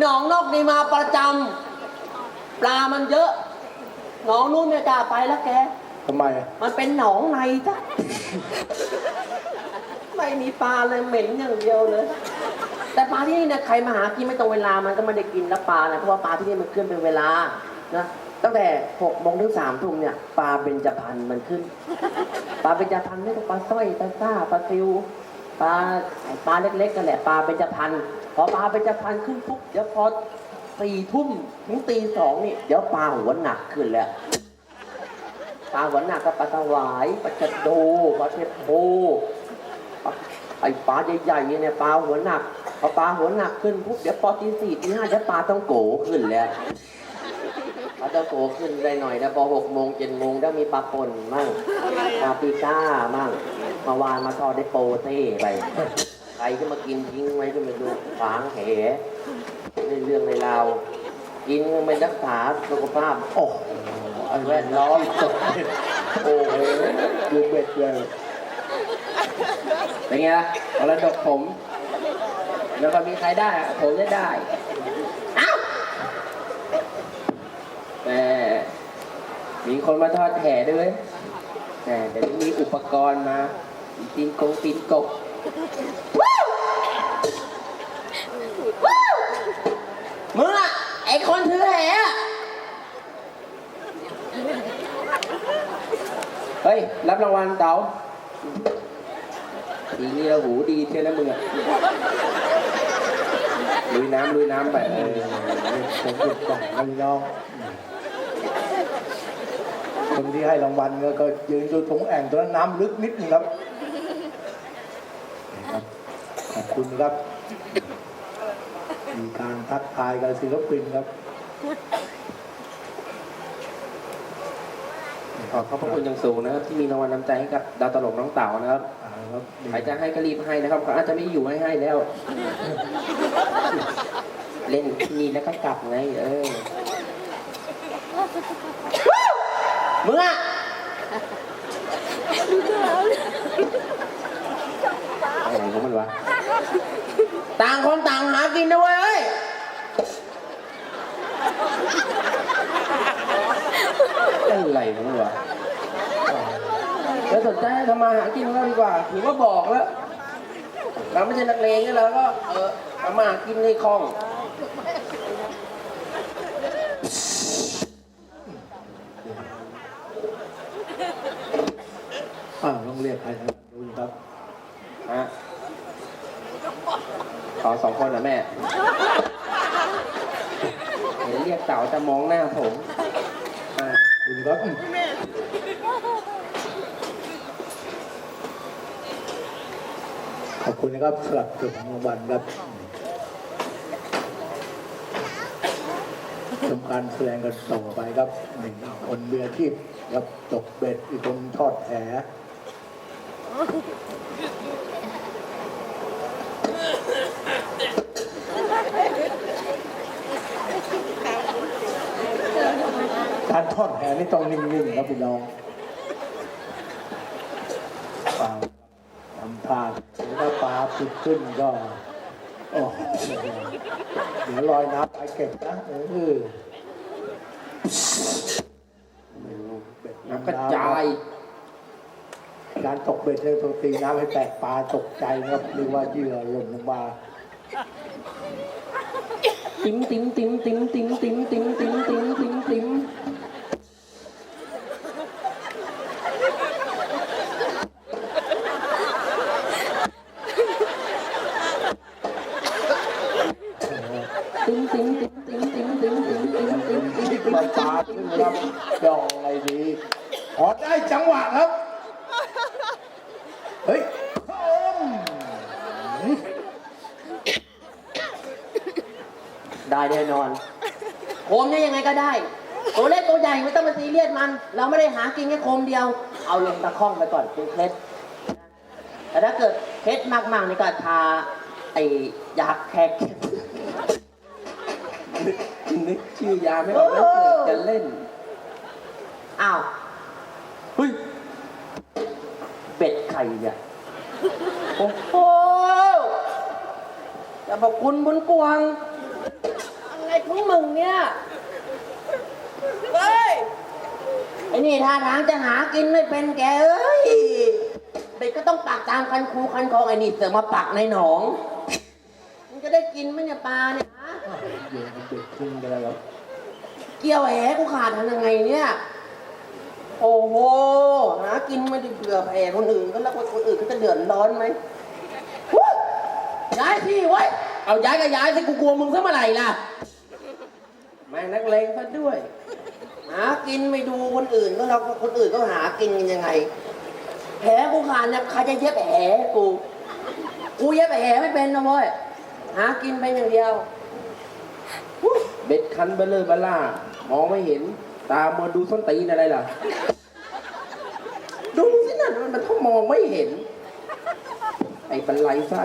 หนองนอกนี่มาประจำปลามันเยอะหนองนู้นไม่กล้าไปแล้วแก ทำไมอะมันเป็นหนองในจ้ะ ไม่มีปลาเลยเหม็นอย่างเดียวเลย แต่ปลาที่นี่เนี่ยใครมาหากินไม่ตรงเวลามันก็ไม่ได้กินแล้วปลานะเพราะว่าปลาที่นี่มันขึ้นเป็นเวลานะตั้งแต่หกโมงถึงสามทุ่มเนี่ยปลาเบญจพรรณมันขึ้น ปลาเบญจพรรณไม่ใช่ปลาสร้อยปลาซ่าปลาซิวปลาไอ้ปลาเล็กๆกันแหละปลาเบญจพรรณ พอปลาเบญจพรรณขึ้นปุ๊บเดี๋ยวพอสี่ทุ่มถึงตีสองนี่ เดี๋ยวปลาหัวหนักขึ้นแล้วปลาหัวหนักกับปลาสวายปลาชะโดปลาเทโพปไอปลาใหญ่ๆเนี่ยปลาหัวหนักพอปลาหัวหนักขึ้นปุ๊บเดี๋ยวพอตีสี่ตีห้าเดี๋ยวปลาต้องโกขึ้นแล้วปลาต้องโกขึ้นได้หน่อยนะพอหกโมงเจ็ดโมงได้มีปลาป่นมั่งปลาปีก้ามั่งมาวานมาทอดได้โปเต้ไป ใครก็มากินทิ้งไว้ก็ไม่รู้ขวางแหในเรื่องในราวกินไม่รักษาสุขภาพ โอ้โหไอ้แวดล้อมโอ้โหดูเบ็ดเลยเป็นไงล่ะมรดกผม แล้วก็มีใครได้ ผมจะได้เอ้าแต่มีคนมาทอดแห่ด้วยแต่เดี๋ยวนี้มีอุปกรณ์มาตีนกงตีนกบ มึงอะไอคนถือแห่อะเฮ้ย รับรางวัลเต๋าทีนี้เราหูดีเท่านั้นมึงอะลุยน้ำลุยน้ำไปเออผมหยุดก่อนนะพี่น้องคนที่ให้รางวัลก็ก็ยืนอยู่ตรงแอ่งตรงนั้นน้ำลึกนิดนึงครับ ขอบ คุณครับ มีการทักทายกับศิลปินครับขอบพระคุณอย่างสูงนะครับ ที่มีรางวัลน้ำใจให้กับดาวตลกน้องเต๋านะครับอ่าครับใครจะให้ก็รีบให้นะครับเขาอาจจะไม่อยู่ให้ให้แล้ว เล่นที่นี่แล้วก็กลับไง เออมึงอะอะไร ของมันวะ ต่างคนต่างหากินนะเว้ยเอ้ย อะไรของมันวะแล้วสนใจทำมาหากินของเราดีกว่า ถือว่าบอกแล้ว เราไม่ใช่นักเลงเนี่ยเราก็ เออทำมาหากินในคล่อง อ่าต้องเรียกใครนะครับดูครับฮะ ขอสองคนนะแม่ เห็นเรียกเต่าจะมองหน้าผมอ่าดูครับอืมขอบคุณนะครับสำหรับเจ้าของรางวัลครับทำการแสดงกันต่อไปครับหนึ่งคนเรืออาชีพครับตกเบ็ดอีกคนทอดแห การทอดแหนี่ต้องนิ่งๆครับพี่น้องปลาทำท่าถ้าปลาปิดขึ้นก็โอ้เดี๋ยวลอยน้ำไปเก็บนะเออน้ำกระจาย การตกเบ็ดเนี่ยต้องตีน้ำให้แตกปลาตกใจครับหรือว่าเหยื่อหล่นลงมาติ๋มติ๋มติ๋มติ๋มติ๋มติ๋มติ๋มติ๋มติ๋มติ๋มติ๋ม เรียสมัน เราไม่ได้หากินแค่โคมเดียว เอาลงตะข้องไปก่อนเป็นเคล็ดแต่ถ้าเกิดเคล็ดมากๆนี่ก็ทาไอ้ยาแคกนึกชื่อยาไม่ออกแล้วเกิดจะเล่น อ้าวเฮ้ยเป็ดไข่เนี่ยโอ้โหจะบอกคุณบุญกวางของมึงเนี่ย เฮ้ยไอ้ นี่ท่าทางจะหากินไม่เป็นแกเอ้ยเด็กก็ต้องปักตามคันคูคันคลองไอ้นี่เสือกมาปักในหนองมึงจะได้กินไหมเนี่ยปลาเนี่ยฮะเดี๋ยวมันเด็กขึ้นกันแล้วครับเกี่ยวแหกูขาดทำยังไงเนี่ย โอ้โหหากินไม่ได้เผื่อแผ่คนอื่นก็แล้วคนอื่นก็จะเดือดร้อนไหมฮู้ย้ายที่ไว้ยเอาย้ายก็ย้ายสิกูกลัวมึงซะเมื่อไหร่ล่ะแม่งนักเลงซะด้วย หากินไม่ดูคนอื่นก็เราคนอื่นก็หากินกันยังไง แผลกูขาดเนี่ยใครจะเย็บแผลกู กูเย็บแผลไม่เป็นนะเว้ยหากินเป็นอย่างเดียวเบ็ดคันเบลเลอร์บล่ามองไม่เห็น ตามมาดูส้นตีนอะไรล่ะ ดูสินะมันมันต้องมองไม่เห็น ไอ้บันไลไส้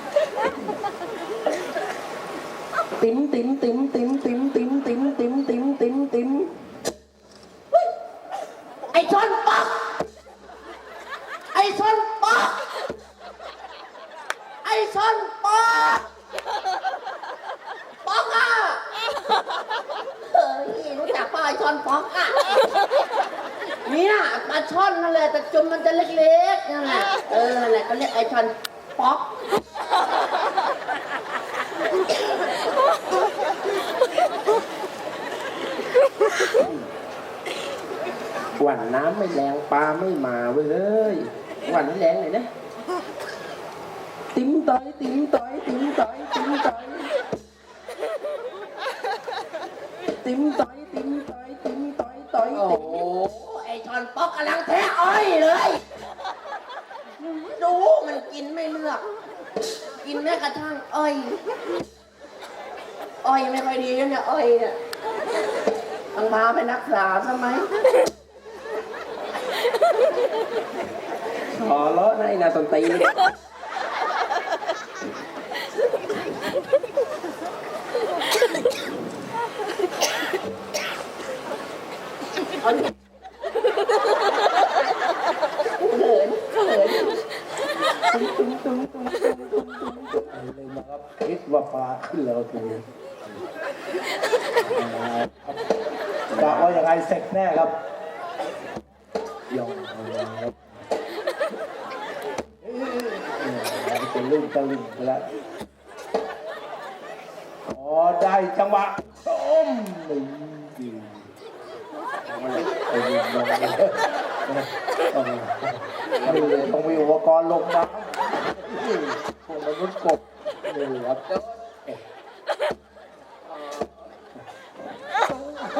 ติ๋มติ๋มติ๋มติ๋มติ๋มติ๋มติ๋มติ๋มติ๋มติ๋มติ๋มไอ้ชนปอกไอ้ชนปอกไอ้ชนปอกปอกอะเฮ้ยรู้จักป่ะไอ้ชนปอกอะเนี่ยปลาช่อนนั่นแหละแต่จมมันจะเล็กๆนั่นแหละเออนั่นแหละก็เรียกไอ้ชอนป๊อก หวันน้ำไม่แรงปลาไม่มาเว้ยเฮ้ยหวันแรงหน่อยนะ ติ๋มต่อยติ๋มต่อยติ๋มต่อยติ๋มต่อยติ๋มต่อยติ๋มต่อยติ๋มต่อยต่อยโอ้โหไอ้ชอนป๊อกกำลังแทะอ้อยเลย ดูมันกินไม่เลือก กินแม้กระทั่งอ้อย อ้อยไม่ค่อยดีเนี่ยอ้อยเนี่ยต้องพาไปรักษาใช่ไหมขอเลาะนะไอ้นาตนตีเนี่ยเลยนะครับคิดว่าปลาขึ้นแล้วที กะว่ายังไงเสร็จแน่ครับยองครับเป็นลูกตะลึงไปแล้วอ๋อได้จังหวะต้มหนึ่งดีไอ้ยิงลงเลยต้องต้องมีอุปกรณ์ลงน้ำพวกมนุษย์กบนี่ครับ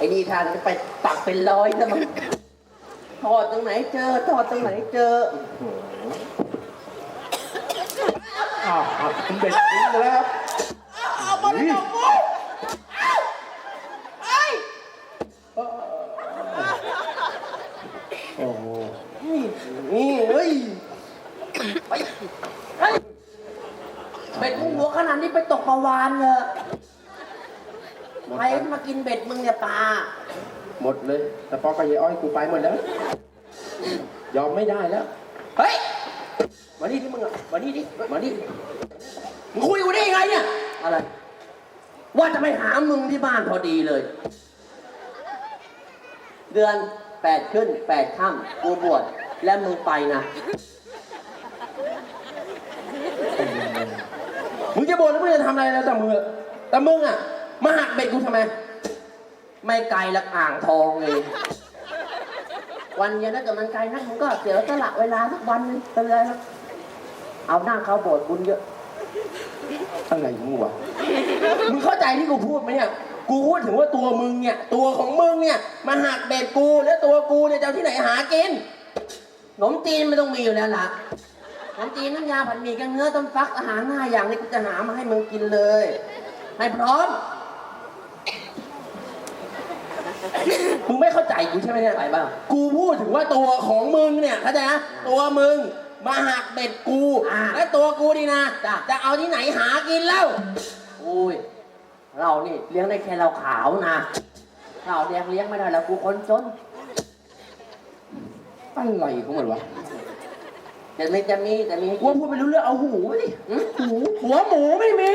ไอ้นี่ทางจะไปตักเป็นร้อยนะมั้งทอดตรงไหนเจอทอดตรงไหนเจออ้าวหักเป็นเบ็ดทิ้งไปแล้วครับเอามาเลยเอากูไอ้โอ้โหนี่เฮ้ยไปเฮ้ยเบ็ดมึงหัวขนาดนี้ไปตกปลาวานเลย หมดใครมากินเบ็ดมึงเนี่ยปลาหมดเลย แต่ปอกกับยายอ้อยกูไปหมดแล้วไยอมไม่ได้แล้ว เฮ้ย มานี่ดิมึงอะมานี่ดิ มานี่มึงคุยกูได้ยังไงเนี่ย อะไร ว่าจะไปหามึงที่บ้านพอดีเลย เดือนแปดขึ้นแปดค่ำกูบวชและมึงไปนะมึงจะบ่นแล้วมึงจะทำอะไรแล้วแต่มึงอะแต่มึงอะ มาหักเบ็ดกูทำไม ไม่ไกลละอ่างทองเองวันเดียวถ้าเกิดมันไกลนักมึงก็เสียสละเวลาสักวันหนึงไปเลยครับเอาหน้าเข้าโบสถ์บุญเยอะอะไรของมึงวะมึงเข้าใจที่กูพูดไหมเนี่ย กูพูดถึงว่าตัวมึงเนี่ย ตัวของมึงเนี่ย มาหักเบ็ดกูแล้วตัวกูเนี่ยจะเอาที่ไหนหากินขนมจีนไม่ต้องมีอยู่แล้วล่ะขนมจีนน้ำยาผัดหมี่แกงเนื้อต้มฟักอาหารห้าอย่างนี้กูจะหามาให้มึงกินเลย ให้พร้อม มึงไม่เข้าใจกูใช่ไหมเนี่ยไปบ้างกูพูดถึงว่าตัวของมึงเนี่ยเข้าใจนะตัวมึงมาหักเบ็ดกู อ่าและตัวกูดีนะจ้ะ จะเอาที่ไหนหากินแล้วอุ้ย เรานี่เลี้ยงได้แค่เราขาวนะเราเลี้ยงเลี้ยงไม่ได้แล้วกูคนจนอะไรของมันวะจะมีจะมีจะมีกูพูดไปรู้เรื่องเอาหูไปดิหืมหูหัวหมูไม่มี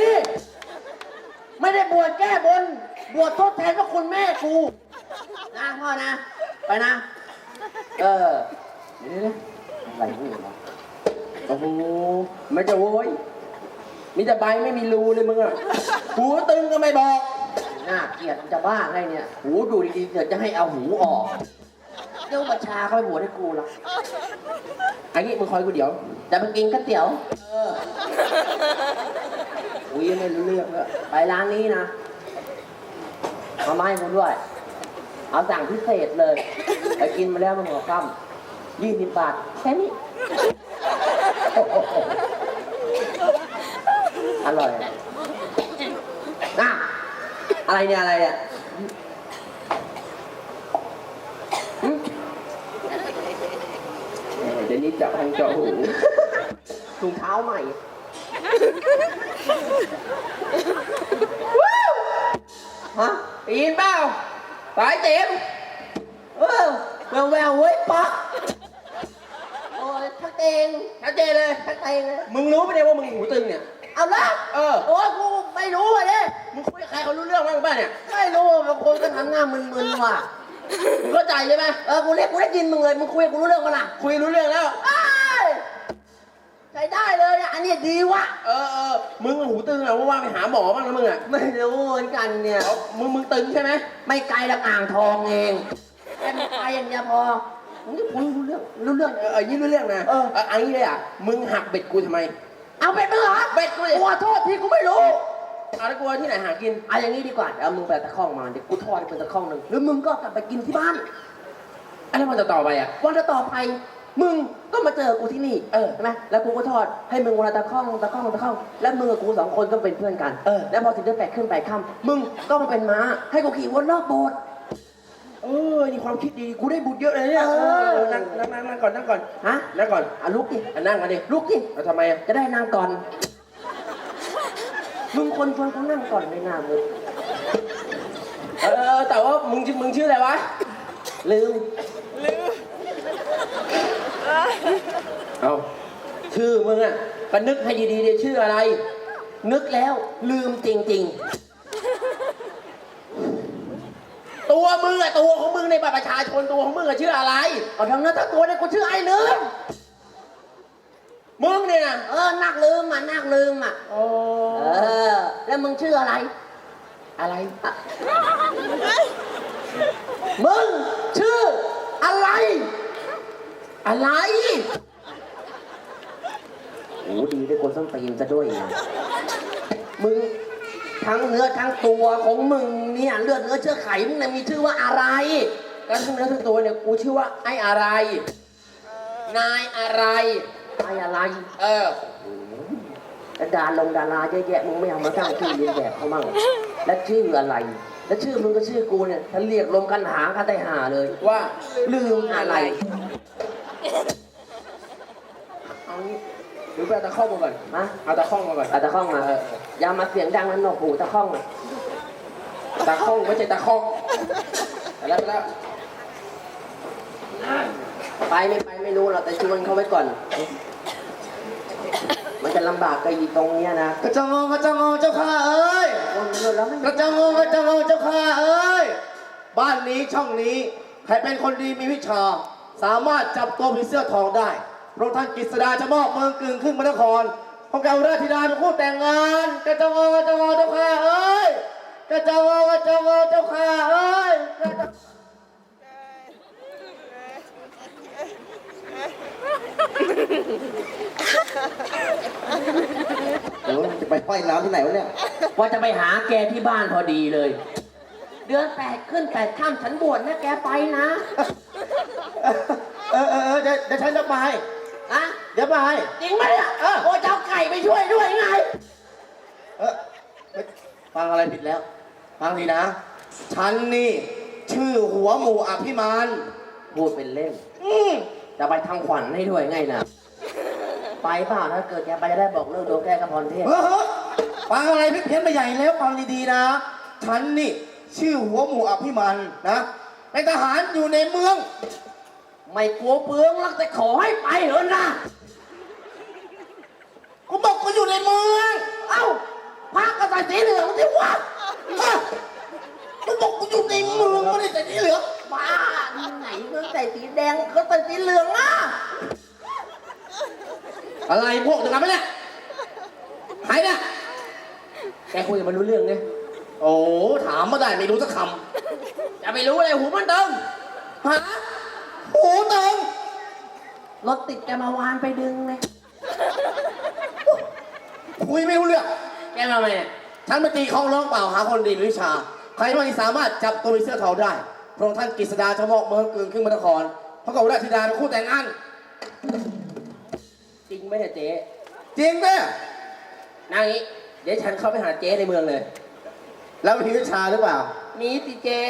ไม่ได้บวชแก้บน บวชทดแทนพระคุณแม่กู นะพ่อนะ ไปนะ เออเดี๋ยวนะอะไรนี่วะโอ้โหไม่จะโวยมีแต่ใบไม่มีรูเลยมึงอะหูตึงก็ไม่บอก น่าเกลียดจะบ้าไงเนี่ย หูดูดีๆเดี๋ยวจะให้เอาหูออก เดี๋ยวประชาเขาไปบวชให้กูละอันนี้มึงคอยกูเดี๋ยวจะไปกินก๋วยเตี๋ยว เอออุ้ยไม่รู้เรื่องแล้วไปร้านนี้นะ มาให้กูด้วย เอาสั่งพิเศษเลยไปกินมาแล้วมันหัวค่ำยี่สิบบาทแค่นี้อร่อยน่ะอะไรเนี่ย อะไรเนี่ยหึเออเดี๋ยวนี้จับทางเจาะหูถุงเท้าใหม่ ฮะได้ยินเปล่า สายเต็มเออแววแววๆเว้ยปะโอ้ยทักเองชัดเจนเลย ทักเองเลยมึงรู้ปะเนี่ยว่ามึงหูตึงเนี่ย เอาละเออ โอ้ยกูไม่รู้อะเนี่ยมึงคุยกับใครเขารู้เรื่องบ้างป่ะเนี่ย ไม่รู้บางคนก็ทำหน้ามึนๆว่ะมึงเข้าใจใช่ไหมเออกูเรียกกูได้ยินมึงเลยมึงคุยกับกูรู้เรื่องมั้ล่ะคุยรู้เรื่องแล้วเอ้ย ใช้ได้เลยเนี่ยอันเนี้ยดีวะเออเออมึงหูตึงอะว่าๆไปหาหมอบ้างนะมึงอะไม่รู้เหมือนกันเนี่ย เอามึงมึงตึงใช่ไหมไม่ไกลจากอ่างทองเองแค่ไม่ไกลอย่างเดียวพอมึงจะคุยรู้เรื่องรู้เรื่อง เออเออยี่รู้เรื่องนะเออ เอออันนี้เลยอะมึงหักเบ็ดกูทำไม เอาไปมึงเหรอเบ็ดกูเลยขอโทษที่กูไม่รู้ เอาแล้วกูเอาที่ไหนหากินเอาอย่างนี้ดีกว่าเดี๋ยวมึงไปตะข้องมาเดี๋ยวกูทอดให้เป็นตะข้องหนึ่งหรือมึงก็กลับไปกินที่บ้าน อะไรมันจะต่อไปอะวันต่อไป มึงก็มาเจอกูที่นี่เออใช่ไหมแล้วกูก็ทอดให้มึงวันละตะข้องตะข้องตะข้อง แล้วมึงกับกูสองคนก็เป็นเพื่อนกันเออ แล้วพอถึงเดือนแปดขึ้นแปดค่ำมึงก็มาเป็นม้า ให้กูขี่วนรอบโบสถ์ เออนี่ความคิดดีกูได้บุญเยอะเลยเนี่ยเออ เออนั่งนั่งนั่งนั่งก่อนนั่งก่อนฮะนั่งก่อนอะลุกดิอะนั่งกันดิลุกดิเอาทำไมอะจะได้นั่งก่อน มึงคนชวนเขานั่งก่อนไม่น่ามึงเออเออแต่ว่ามึงชื่อมึงชื่ออะไรวะลืม เอาชื่อมึงอะก็นึกให้ดีๆเดี๋ยวชื่ออะไร นึกแล้วลืมจริงตัวมึงอะตัวของมึงในบัตรประชาชนตัวของมึงอะชื่ออะไรๆเอาทั้งนั้นทั้งตัวเนี่ยกูชื่อไอ้ลืมมึงเนี่ยนะเออนักลืมอะนักลืมอะโอ้เออ แล้วมึงชื่ออะไร อะไรอะมึงชื่ออะไร อะไร โอ้ดีได้กดส้นตีนซะด้วยนะมึงทั้งเนื้อทั้งตัวของมึงเนี่ยเลือดเนื้อเชื้อไขมึงเนี่ยมีชื่อว่าอะไรแล้วทั้งเนื้อทั้งตัวเนี่ยกูชื่อว่าไอ้อะไร นายอะไร ไอ้อะไร เออแล้วดาลงดาราเยอะแยะมึงไม่เอามาสร้างชื่อเรียนแบบเขามั่งและชื่ออะไร แล้วชื่อมึงก็ชื่อกูเนี่ยถ้าเรียกลมกันหากันได้หาเลยว่าลืมอะไร เอางี้หรือไปเอาตะข้องมาก่อนฮะเอาตะข้องมาก่อน เอาตะข้องมา เออ อย่ามาเสียงดังนั้นหนวกหูตะข้องอะตะข้องไม่ใช่ตะข้องไปแล้วไปแล้วไปไม่ไปไม่รู้เราแต่ชวนเขาไว้ก่อน มันจะลำบากกับอีตรงเนี้ยนะกระจองกระจองเจ้าข้าเอ้ยโอ้ยมันแล้วไม่กระจองกระจองเจ้าข้าเอ้ย บ้านนี้ช่องนี้ ใครเป็นคนดีมีวิชา สามารถจับตัวผีเสื้อทองได้พระท่านกฤษดาจะมอบเมืองกึ่งขึ้นมนครพระเการาชธิดาเป็นคู่แต่งงานกระจอกระจองเจ้าข้าเอ้ยกระจอกระจองเจ้าข้าเอ้ยกระจองเดี๋ยวจะไปว่ายน้ำที่ไหนวะเนี่ยว่าจะไปหาแกที่บ้านพอดีเลย เดือนแปดขึ้นแปดข้ามฉันบวชนะแกไปนะ เออเออเออเดี๋ยวเดี๋ยวฉันจะไปอะเดี๋ยวไป จริงไหมเนี่ยโอ้เจะเอาไก่ไปช่วยด้วยไง เออฟังอะไรผิดแล้ว ฟังดีนะ ฉันนี่ ชื่อหัวหมูอภิมานพูดเป็นเล่น อืมจะไปทำขวัญให้ด้วยไงนะไปเปล่าถ้าเกิดแกไปจะได้บอกเลิกโดนแก้กระพรเทพเฮ้ยฟังอะไรพิเพี้ยนไปใหญ่แล้วฟังดีๆนะ ฉันนี่ ชื่อหัวหมูอภิมานนะเป็นทหารอยู่ในเมือง ไม่กลัวเปลืองหรอกแต่ขอให้ไปเถอะนะ กูบอกกูอยู่ในเมือง เอ้าพระก็ใส่สีเหลืองที่วัดอะกูบอกกูอยู่ในเมืองไม่ได้แต่ที่เหลืองบ้าที่ไหนก็ใส่สีแดงก็ใส่สีเหลืองอะอะไรพวกเดียวกันไหมเนี่ยใครเนี่ยแกคุยกับมันรู้เรื่องไงโอ้ถามมาได้ไม่รู้สักคำจะไปรู้อะไรหูมันเติมฮะ หูเติงรถติดแกมาวานไปดึงไงคุยไม่รู้เรื่องแกมาไหมเนี่ยฉันมาตีเขาร้องเปล่าหาคนดีมีวิชา ใครบ้างที่สามารถจับตัวมีเสื้อเทาได้ พระองค์ท่านกฤษดาจะมอบเมืองกึ่งขึ้นมนครพระกบราชธิดาเป็นคู่แต่งงาน จริงไหมเนี่ยเจ๊จริงไหมนั่งนี้ เดี๋ยวฉันเข้าไปหาเจ๊ในเมืองเลย แล้วมีวิชาหรือเปล่า มีสิเจ๊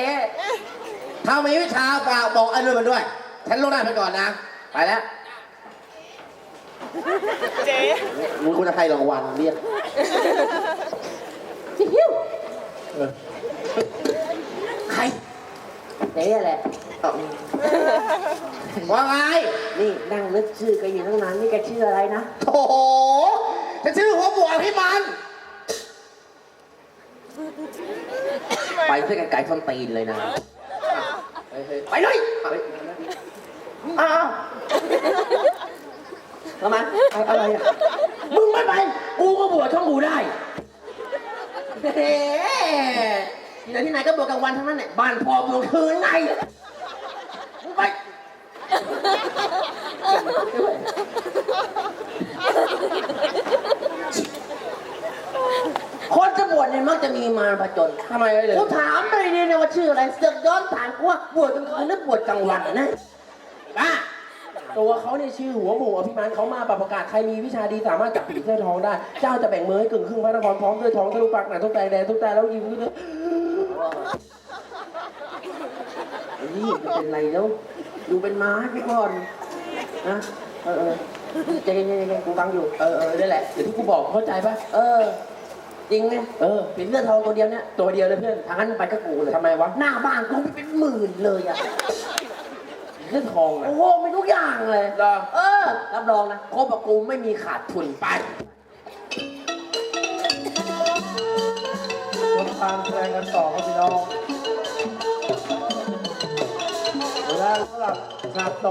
ถ้ามีวิชาฝากบอกไอ้เรื่องมันด้วย ฉันลงหน้าไปก่อนนะ ไปแล้วมึงควรจะให้รางวัลเรียกฮิวเออใครเจ๊แหละ เอาว่าไง นี่นั่งนึกชื่อแกอยู่ตั้งนานนี่แกชื่ออะไรนะ โอ้โหจะชื่อหัวหมวกพี่มัน ไปช่วยกันไก่ส้นตีนเลยนะเฮ้ยเฮ้ยไปเลย อ้าวทำไมอะไรอะ มึงไม่ไป กูก็บวชช่องกูได้เฮ้ที่ไหนที่ไหนก็บวชกลางวันทั้งนั้นแหละบ้านพอบวชคืนไงมึงไปคนจะบวชเนี่ยมักจะมีมารผจญทำไมเลยกูถามไปเนี่ยนะว่าชื่ออะไรเสือกย้อนถามกูว่าบวชกลางคืนหรือบวชกลางวันนะ บ้าตัวเขาเนี่ยชื่อหัวหมูอภิมานเขามาประกาศใครมีวิชาดีสามารถจับผีเสื้อทองได้ เจ้าจะแบ่งมือให้กึ่งครึ่งพระนครพร้อมด้วยทองทะลุปากหนาทุกแต่แดงทุกแต่แล้วยิ้มขึ้นเลยนี่มันเป็นไรแล้วดูเป็นม้าพี่ก่อนนะเออเออใจเย็นๆๆกูฟังอยู่เออเออนี่แหละเดี๋ยวที่กูบอกเข้าใจปะเออจริงไหมเออผีเสื้อทองตัวเดียวเนี่ยตัวเดียวเลยเพื่อนทางนั้นไปกับกูเลยทำไมวะหน้าบ้านกูเป็นหมื่นเลยอะ เรื่องทองอะโอ้โหมีทุกอย่างเลย เหรอเออ รับรองนะครบกับกูไม่มีขาดทุนไปชมการแสดงกันต่อครับพี่น้องเวลาสำหรับฉากต่อ